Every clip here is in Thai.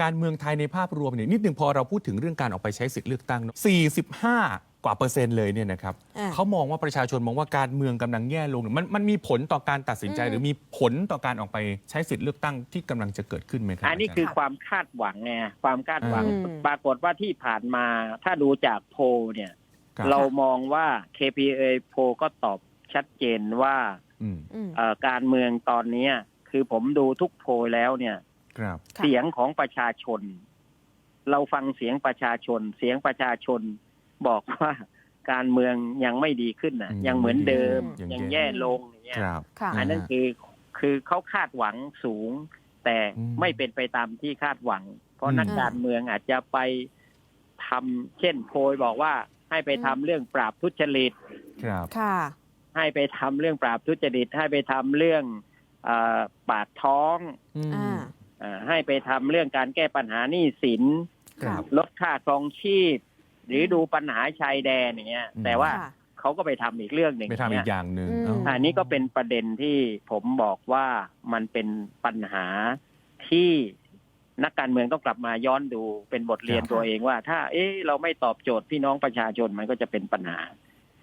การเมืองไทยในภาพรวมเนี่ยนิดหนึ่งพอเราพูดถึงเรื่องการออกไปใช้สิทธิ์เลือกตั้งเนอะ45 กว่าเปอร์เซ็นต์เลยเนี่ยนะครับอ่า เขามองว่าประชาชนมองว่าการเมืองกำลังแย่ลงมันมันมีผลต่อการตัดสินใจอืมหรือมีผลต่อการออกไปใช้สิทธิ์เลือกตั้งที่กำลังจะเกิดขึ้นไหมครับอันนี้าจารย์ คือความคาดหวังไงความคาดหวัง อืม ปรากฏว่าที่ผ่านมาถ้าดูจากโพลเนี่ย ครับ เรามองว่า KPA โพลก็ตอบชัดเจนว่า อืม อืม เอ่อการเมืองตอนเนี้ยคือผมดูทุกโพลแล้วเนี่ย ครับค่ะเสียงของประชาชน เราฟังเสียงประชาชน เสียงประชาชนบอกว่าการเมืองยังไม่ดีขึ้นนะอืมยังเหมือนเดิมยังยังแย่แย่ลงอย่างเงี้ยครับค่ะอันนั้นอ่าคือคือเขาคาดหวังสูง แต่อืมไม่เป็นไปตามที่คาดหวัง เพราะอืมนักการเมืองอาจจะไปทำเช่นโพยบอกว่าให้ไปทำเรื่องปราบทุจริตครับค่ะให้ไปทำเรื่องปราบทุจริต ให้ไปทำเรื่องเออปากท้องอืมอ่าเออ ให้ไปทำเรื่องการแก้ปัญหาหนี้สินครับลดค่าครองชีพ หรือดูปัญหาชายแดนอย่างเงี้ยอืมแต่ว่าค่ะเขาก็ไปทำอีกเรื่องหนึ่งไปทำอีเนี่กยอย่างหนึ่งอืมเอ้าอันนี้ก็เป็นประเด็นที่ผมบอกว่ามันเป็นปัญหาที่นักการเมืองต้องกลับมาย้อนดูเป็นบทเรียนครับตัวเองว่า ถ้าเอ๊ะเราไม่ตอบโจทย์พี่น้องประชาชนมันก็จะเป็นปัญหา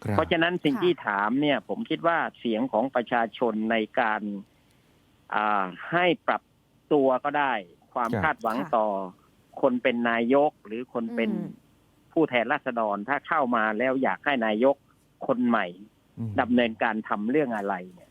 ครับเพราะฉะนั้นสิ่งค่ะที่ถามเนี่ย ผมคิดว่าเสียงของประชาชนในการอ่าให้ปรับ ตัวก็ได้ ความครับคาดหวังค่ะต่อ คนเป็นนายกหรือคนเป็นอืมผู้แทนราษฎรถ้าเข้ามาแล้วอยากให้นายกคนใหม่อืมดำเนินการทำเรื่องอะไรเนี่ย